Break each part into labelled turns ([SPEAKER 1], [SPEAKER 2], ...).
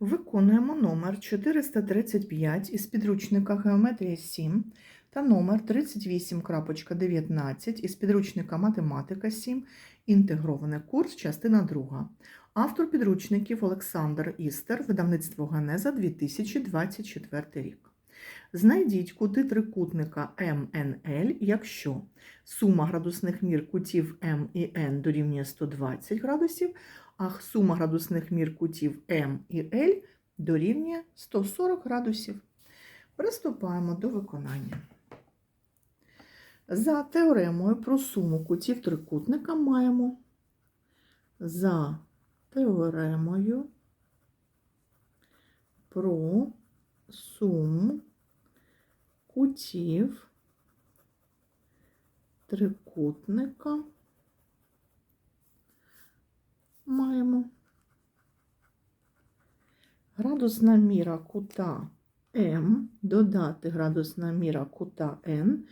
[SPEAKER 1] Виконуємо номер 435 із підручника Геометрія 7 та номер 38.19 із підручника Математика 7, інтегрований курс, частина 2. Автор підручників Олександр Істер, видавництво Генеза 2024 рік. Знайдіть кути трикутника МНЛ, якщо сума градусних мір кутів М і Н дорівнює 120 градусів, а сума градусних мір кутів М і Л дорівнює 140 градусів. Приступаємо до виконання. За теоремою про суму кутів трикутника маємо за теоремою про суму кутів трикутника маємо градусна міра кута М, додати градусна міра кута Н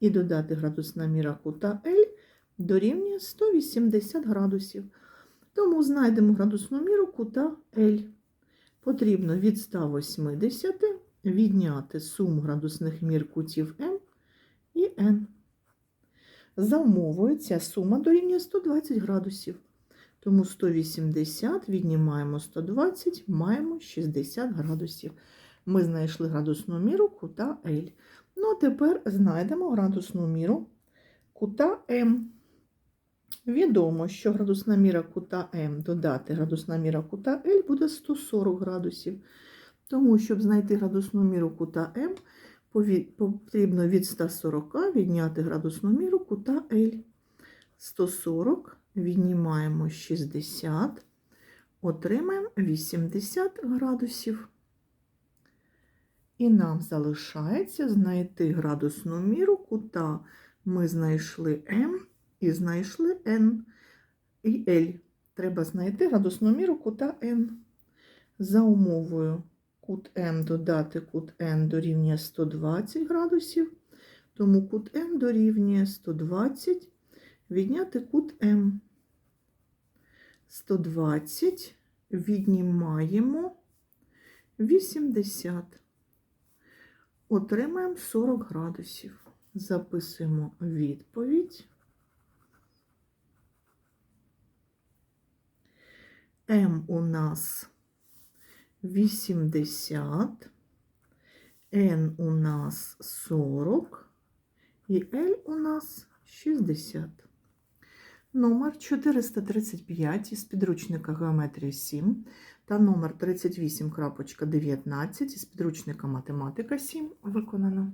[SPEAKER 1] і додати градусна міра кута L дорівнює 180 градусів. Тому знайдемо градусну міру кута L. Потрібно від 180 відняти суму градусних мір кутів М і N. За умовою ця сума дорівнює 120 градусів. Тому 180 віднімаємо 120, маємо 60 градусів. Ми знайшли градусну міру кута L. Ну, а тепер знайдемо градусну міру кута М. Відомо, що градусна міра кута М додати градусна міра кута L буде 140 градусів. Тому, щоб знайти градусну міру кута М, потрібно від 140 відняти градусну міру кута L. 140 віднімаємо 60, отримаємо 80 градусів. І нам залишається знайти градусну міру кута. Ми знайшли М і знайшли N і L. Треба знайти градусну міру кута N. За умовою кут М додати кут N дорівнює 120 градусів, тому кут М дорівнює 120, відняти кут М. 120 віднімаємо 80. Отримаємо 40 градусів. Записуємо відповідь. М у нас 80, Н у нас 40 і Л у нас 60. Номер 435 із підручника Геометрія 7 та номер 38.19 із підручника Математика 7 виконано.